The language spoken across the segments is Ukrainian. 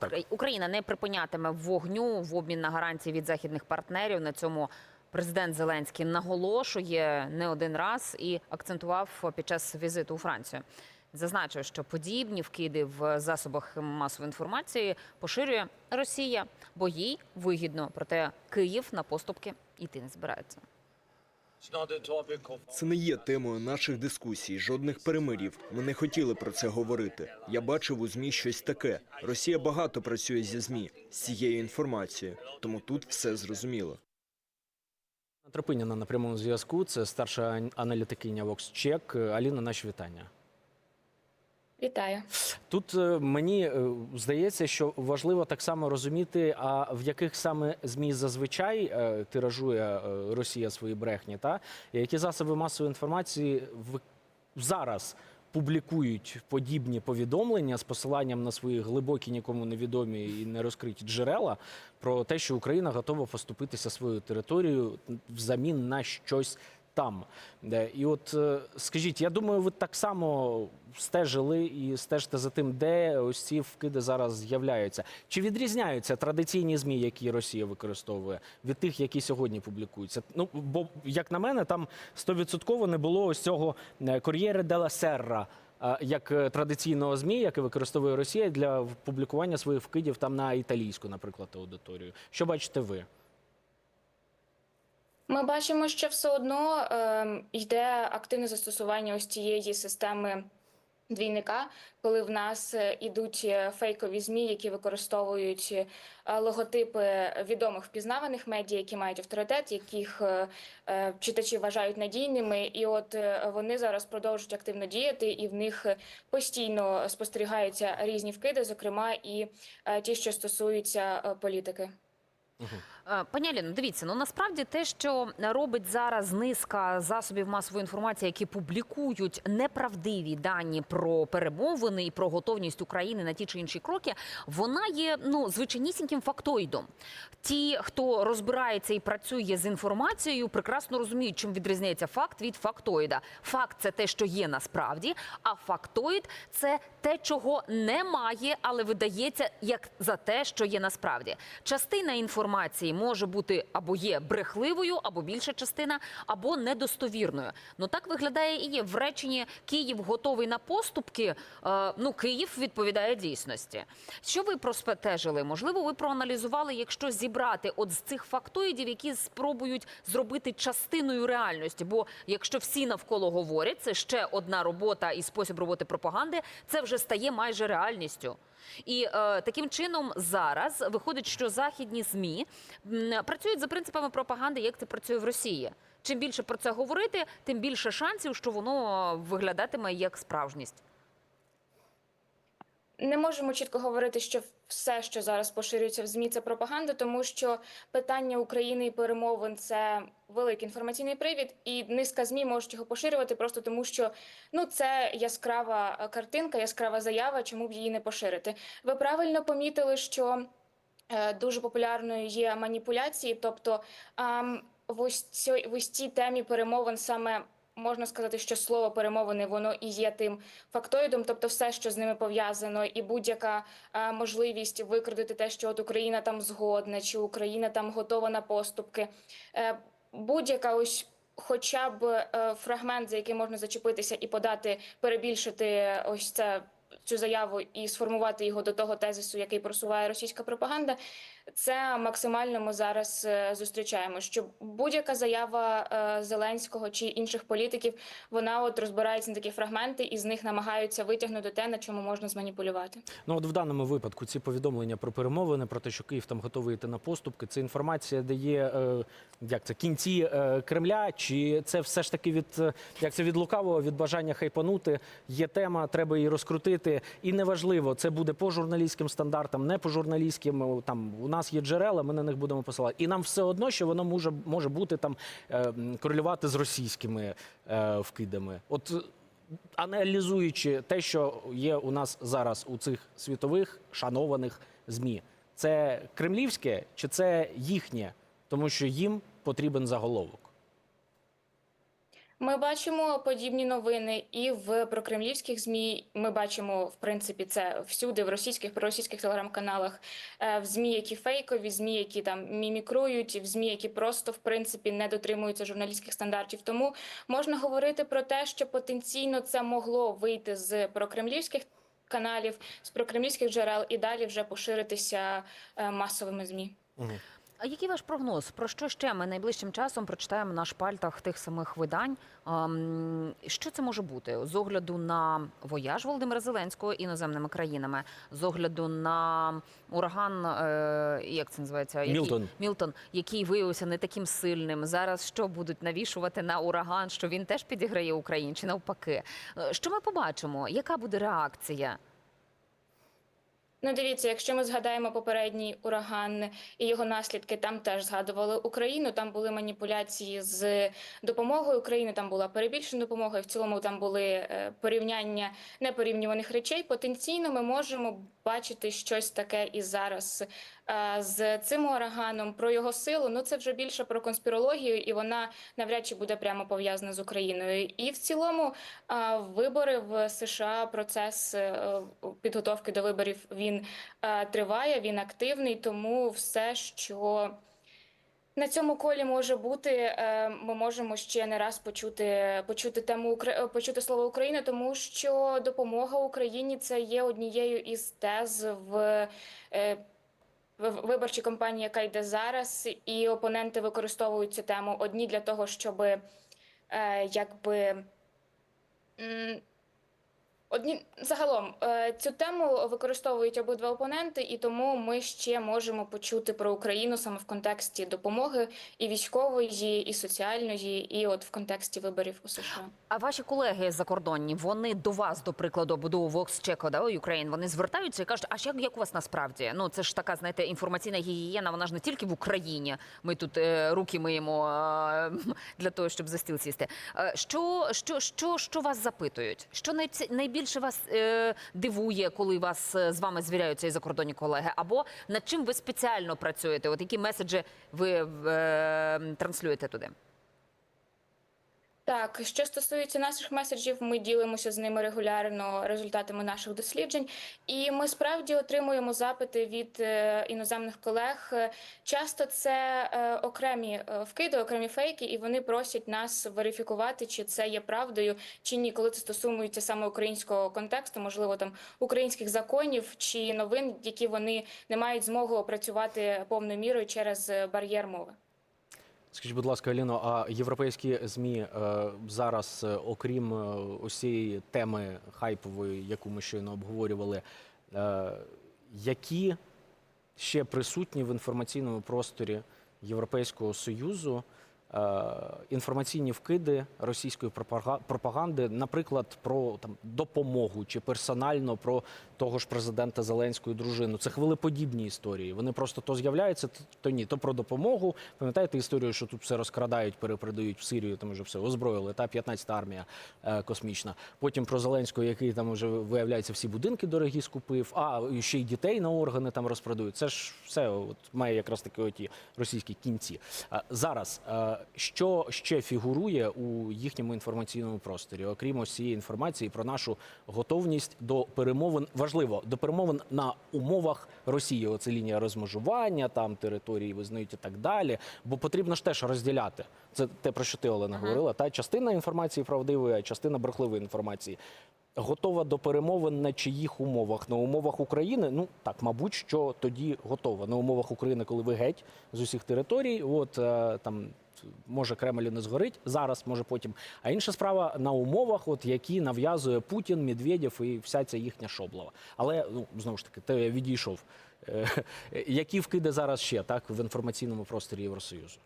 Так. Україна не припинятиме вогню в обмін на гарантії від західних партнерів. На цьому президент Зеленський наголошує не один раз і акцентував під час візиту у Францію. Зазначив, що подібні вкиди в засобах масової інформації поширює Росія, бо їй вигідно. Проте Київ на поступки йти не збирається. Це не є темою наших дискусій, жодних перемирів. Ми не хотіли про це говорити. Я бачив у змі щось таке. Росія багато працює зі змі з цією інформацією, тому тут все зрозуміло. Тропиніна на прямому зв'язку. Це старша ан- аналітикиня VoxCheck. Аліна, наші вітання. Вітаю. Тут е, мені е, здається, що важливо так само розуміти, а в яких саме змі зазвичай е, тиражує Росія свої брехні, та які засоби масової інформації в зараз публікують подібні повідомлення з посиланням на свої глибокі, нікому невідомі і не розкриті джерела про те, що Україна готова поступитися своєю територією взамін на щось там. І от е, скажіть, я думаю, ви так само стежили і стежите за тим, де ось ці вкиди зараз з'являються. Чи відрізняються традиційні змі, які Росія використовує, від тих, які сьогодні публікуються? Ну бо як на мене, там стовідсотково не було ось цього Кор'єре де ла Серра. е, Як е, традиційного змі, яке використовує Росія для публікування своїх вкидів там на італійську, наприклад, аудиторію. Що бачите ви? Ми бачимо, що все одно ем, йде активне застосування ось цієї системи двійника, коли в нас е, ідуть е, фейкові змі, які використовують е, логотипи відомих впізнаваних медіа, які мають авторитет, яких е, е, читачі вважають надійними, і от е, вони зараз продовжують активно діяти, і в них е, постійно спостерігаються різні вкиди, зокрема і е, ті, що стосуються е, політики. Е, Пані Аліно, дивіться, ну насправді те, що робить зараз низка засобів масової інформації, які публікують неправдиві дані про перемовини і про готовність України на ті чи інші кроки, вона є ну звичайнісіньким фактоїдом. Ті, хто розбирається і працює з інформацією, прекрасно розуміють, чим відрізняється факт від фактоїда. Факт це те, що є насправді, а фактоїд це те, чого немає, але видається як за те, що є насправді. Частина інформації може бути або є брехливою, або більша частина, або недостовірною. Ну так виглядає і є в реченні Київ готовий на поступки. Е, ну Київ відповідає дійсності. Що ви простежили? Можливо, ви проаналізували, якщо зібрати от з цих фактоїдів, які спробують зробити частиною реальності. Бо якщо всі навколо говорять, це ще одна робота і спосіб роботи пропаганди, це вже стає майже реальністю. І е, таким чином зараз виходить, що західні змі працюють за принципами пропаганди, як це працює в Росії. Чим більше про це говорити, тим більше шансів, що воно виглядатиме як справжність. Не можемо чітко говорити, що все, що зараз поширюється в ЗМІ, це пропаганда, тому що питання України і перемовин це великий інформаційний привід, і низка ЗМІ можуть його поширювати просто тому, що ну це яскрава е, картинка, яскрава заява, чому б її не поширити. Ви правильно помітили, що е, дуже популярною є маніпуляції, тобто в ось цій темі перемовин саме. Можна сказати, що слово перемовини воно і є тим фактоїдом, тобто все, що з ними пов'язано, і будь-яка е, можливість викрадати те, що от Україна там згодна, чи Україна там готова на поступки. Е, будь-яка ось. Хоча б е, фрагмент, за який можна зачепитися і подати, перебільшити ось це цю заяву і сформувати його до того тезису, який просуває російська пропаганда, це максимально ми зараз е, зустрічаємо. Що будь-яка заява е, Зеленського чи інших політиків, вона от розбирається на такі фрагменти, і з них намагаються витягнути те, на чому можна зманіпулювати. Ну от в даному випадку ці повідомлення про перемовини, про те, що Київ там готовий йти на поступки, це інформація дає е, як це кінці Кремля, чи це все ж таки від як це від лукавого, від бажання хайпанути. Є тема, треба її розкрутити. І неважливо, це буде по журналістським стандартам, не по журналістським. Там у нас є джерела, ми на них будемо посилати. І нам все одно, що воно може може бути там е, корелювати з російськими е, вкидами. От аналізуючи те, що є у нас зараз у цих світових шанованих змі, це кремлівське чи це їхнє, тому що їм потрібен заголовок. Ми бачимо подібні новини і в прокремлівських змі. Ми бачимо, в принципі, це всюди в російських проросійських телеграм-каналах, е, в змі, які фейкові, змі, які там мімікрують, в змі, які просто в принципі не дотримуються журналістських стандартів. Тому можна говорити про те, що потенційно це могло вийти з прокремлівських каналів, з прокремлівських джерел і далі вже поширитися е, масовими змі. А який ваш прогноз? Про що ще ми найближчим часом прочитаємо на шпальтах тих самих видань? Що це може бути з огляду на вояж Володимира Зеленського іноземними країнами, з огляду на ураган, е, як це називається? Який- Мілтон. Мілтон, який виявився не таким сильним. Зараз що будуть навішувати на ураган, що він теж підіграє Україні, чи навпаки? Е, Що ми побачимо? Яка буде реакція? Ну, дивіться, якщо ми згадаємо попередній ураган і його наслідки, там теж згадували Україну. Там були маніпуляції з допомогою України. Там була перебільшена допомога. І в цілому там були е, порівняння непорівнюваних речей. Потенційно ми можемо бачити щось таке і зараз з цим ураганом. Про його силу. Ну це вже більше про конспірологію, і вона навряд чи буде прямо пов'язана з Україною. І в цілому е, вибори в США, процес е, підготовки до виборів він е, триває, він активний, тому все, що на цьому колі може бути, е, ми можемо ще не раз почути, почути тему е, почути слово Україна, тому що допомога Україні це є однією із тез в. Виборчій кампанії, яка йде зараз, і опоненти використовують цю тему одні для того, щоб е, якби Одні загалом е, цю тему використовують обидва опоненти, і тому ми ще можемо почути про Україну саме в контексті допомоги і військової, і соціальної, і от в контексті виборів у США. А ваші колеги закордонні, вони до вас, до прикладу, до Vox Check, да, Ukraine, вони звертаються і кажуть, а як, як у вас насправді? Ну це ж така, знаєте, інформаційна гігієна, вона ж не тільки в Україні. Ми тут е, руки миємо е, для того, щоб за стіл сісти. Е, що, що, що, що вас запитують? Що найці- найбільше вас е, дивує, коли вас е, з вами звіряються і закордонні колеги? Або над чим ви спеціально працюєте? От які меседжі ви е, транслюєте туди? Так, що стосується наших меседжів, ми ділимося з ними регулярно результатами наших досліджень, і ми справді отримуємо запити від е, іноземних колег. Часто це е, окремі е, вкиди, окремі фейки, і вони просять нас верифікувати, чи це є правдою, чи ні, коли це стосується саме українського контексту, можливо, там українських законів чи новин, які вони не мають змогу опрацювати повною мірою через бар'єр мови. Скажіть, будь ласка, Аліно, а європейські змі е, зараз, е, окрім е, усієї теми хайпової, яку ми щойно обговорювали, які ще присутні в інформаційному просторі Європейського союзу інформаційні вкиди російської пропага- пропаганди, наприклад, про там допомогу чи персонально про того ж президента Зеленського дружину. Це хвилеподібні історії. Вони просто то з'являються, то- ні. То про допомогу. Пам'ятаєте історію, що тут все розкрадають, перепродають в Сирію, там вже все озброїли. Та 15-та армія е, космічна. Потім про Зеленського, який там вже виявляється всі будинки дорогі скупив. А ще й дітей на органи там розпродають. Це ж все от має якраз таки оті російські кінці. А зараз е, що ще фігурує у їхньому інформаційному просторі, окрім ось цієї інформації про нашу готовність до перемовин. Важливо до перемовин на умовах Росії. Оце лінія розмежування, там території визнають і так далі. Бо потрібно ж теж розділяти. Це те, про що ти Олена говорила. Та частина інформації правдивої, а частина брехливої інформації. Готова до перемовин на чиїх умовах? На умовах України? Ну так, мабуть, що тоді готова. На умовах України, коли ви геть з усіх територій, от е, там може Кремль не згорить зараз, може потім. А інша справа на умовах, от які нав'язує Путін, Медведєв і вся ця їхня шоблова. Але ну знову ж таки, те я відійшов. Е, Які вкиди зараз ще так в інформаційному просторі Євросоюзу?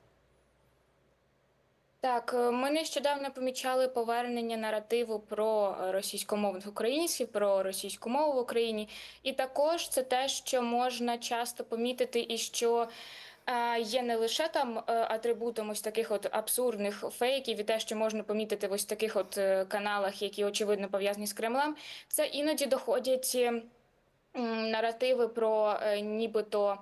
Так, е, ми нещодавно помічали повернення наративу про російськомовних українців, про російську мову в Україні, і також це те, що можна часто помітити, і що е, є не лише там е, атрибутом ось таких от абсурдних фейків, і те, що можна помітити в ось таких от каналах, які очевидно пов'язані з Кремлем, це іноді доходять е, наративи про нібито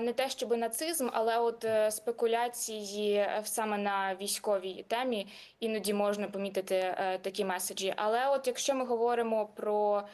не те, щоб нацизм, але от е, спекуляції е, саме на військовій темі іноді можна помітити е, такі меседжі. Але от якщо ми говоримо про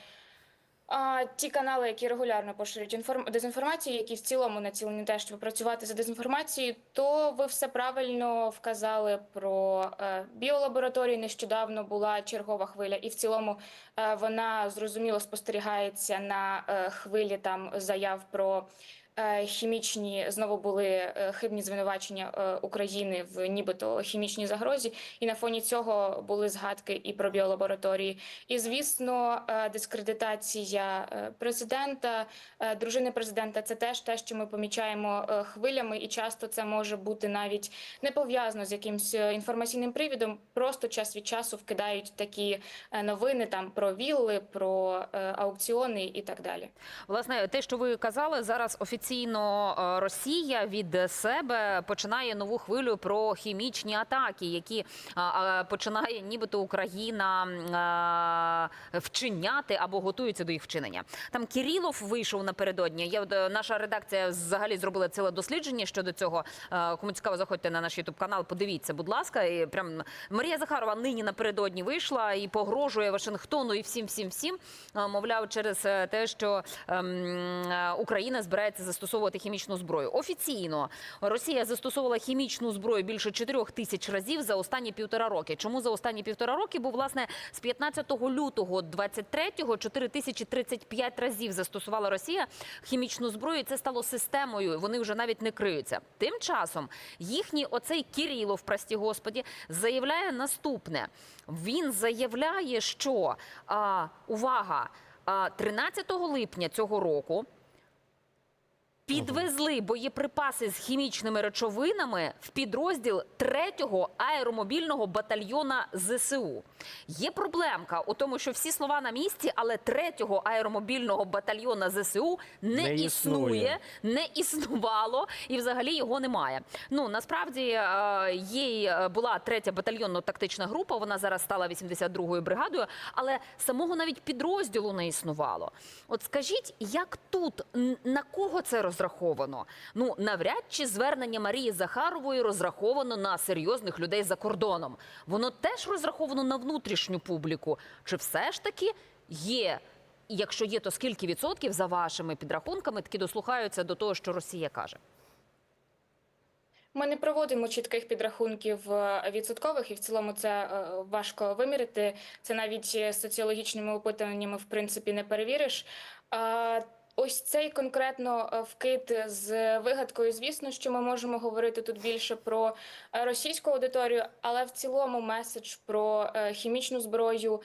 а, ті канали, які регулярно поширюють інформ... дезінформацію, які в цілому націлені на те, щоб працювати за дезінформацією, то ви все правильно вказали про е, біолабораторії. Нещодавно була чергова хвиля, і в цілому е, вона зрозуміло спостерігається на е, хвилі там заяв про. Е, Хімічні знову були е, хибні звинувачення е, України в нібито хімічній загрозі, і на фоні цього були згадки і про біолабораторії. І звісно, дискредитація президента, дружини президента це теж те, що ми помічаємо хвилями, і часто це може бути навіть не пов'язано з якимсь е, інформаційним привідом. Просто час від часу вкидають такі новини там про вілли, про аукціони і так далі. Власне, те, що ви казали, зараз офіційно е, Росія від себе починає нову хвилю про хімічні атаки, які а, а, починає нібито Україна вчиняти або готується до їх вчинення. Там Кірілов вийшов напередодні. Я е, наша редакція взагалі зробила ціле дослідження щодо цього. Е, Кому цікаво, заходьте на наш ютуб канал. Подивіться, будь ласка. І прям Марія Захарова нині напередодні вийшла і погрожує Вашингтону і всім, всім, всім. Е, Мовляв, через е, те, що ем, е, Україна збирається застосовувати хімічну зброю. Офіційно Росія застосовувала хімічну зброю більше 4 тисяч разів за останні півтора роки. Чому за останні півтора роки? Бо власне з 15 лютого 23-го 4035 разів застосувала Росія хімічну зброю. Це стало системою. Вони вже навіть не криються. Тим часом їхній оцей Кірілов, прості господі, заявляє наступне. Він заявляє, що а, увага, а, 13 липня цього року. Підвезли боєприпаси з хімічними речовинами в підрозділ 3-го аеромобільного батальйона ЗСУ. Є проблемка у тому, що всі слова на місці, але 3-го аеромобільного батальйона ЗСУ не, Не існує. існує, не існувало і взагалі його немає. Ну насправді е, є е, була третя батальйонно-тактична група. Вона зараз стала 82-ю бригадою, але самого навіть підрозділу не існувало. От скажіть, як тут Н- на кого це розраховано? Ну навряд чи звернення Марії Захарової розраховано на серйозних людей за кордоном. Воно теж розраховано на внутрішню публіку. Чи все ж таки є? І Якщо є, то скільки відсотків за вашими підрахунками таки дослухаються до того, що Росія каже? Ми не проводимо чітких підрахунків е, відсоткових, і в цілому це е, важко виміряти. Це навіть е, соціологічними опитуваннями в принципі не перевіриш. Ось цей конкретно е, вкид з вигадкою. Звісно, що ми можемо говорити тут більше про е, російську аудиторію, але в цілому меседж про е, хімічну зброю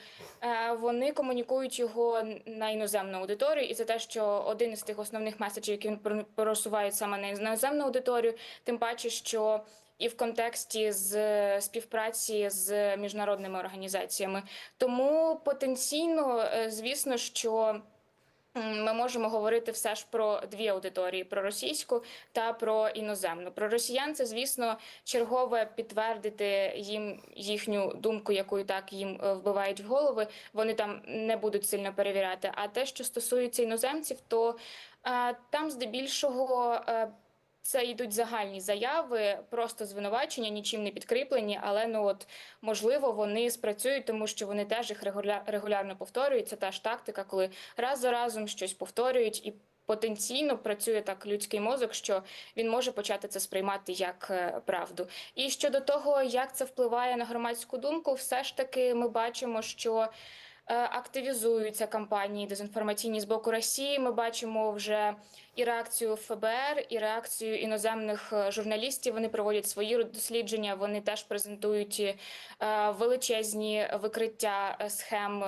вони комунікують його на іноземну аудиторію, і це те, що один із тих основних меседжів, які просувають саме на іноземну аудиторію, тим паче, що і в контексті з співпраці з міжнародними організаціями. Тому потенційно, звісно, що. Ми можемо говорити все ж про дві аудиторії: про російську та про іноземну. Про росіян це, звісно, чергове підтвердити їм їхню думку, яку і так їм е, вбивають в голови. Вони там не будуть сильно перевіряти. А те, що стосується іноземців, то е, там здебільшого. е, це йдуть загальні заяви, просто звинувачення, нічим не підкріплені, але ну от можливо вони спрацюють, тому що вони теж їх регуля- регулярно повторюють. Це та ж тактика, коли раз за разом щось повторюють і. Потенційно працює так людський мозок, що він може почати це сприймати як е, правду. І щодо того, як це впливає на громадську думку, все ж таки ми бачимо, що е, активізуються кампанії дезінформаційні з боку Росії. Ми бачимо вже і реакцію ФБР, і реакцію іноземних е, журналістів. Вони проводять свої дослідження. Вони теж презентують е, величезні викриття е, схем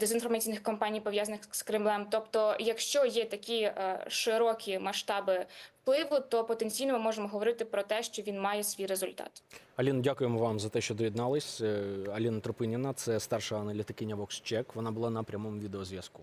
дезінформаційних кампаній пов'язаних з Кремлем. Тобто, якщо є такі широкі масштаби впливу, то потенційно ми можемо говорити про те, що він має свій результат. Аліно, дякуємо вам за те, що доєднались. Аліна Тропиніна, це старша аналітикиня VoxCheck. Вона була на прямому відеозв'язку.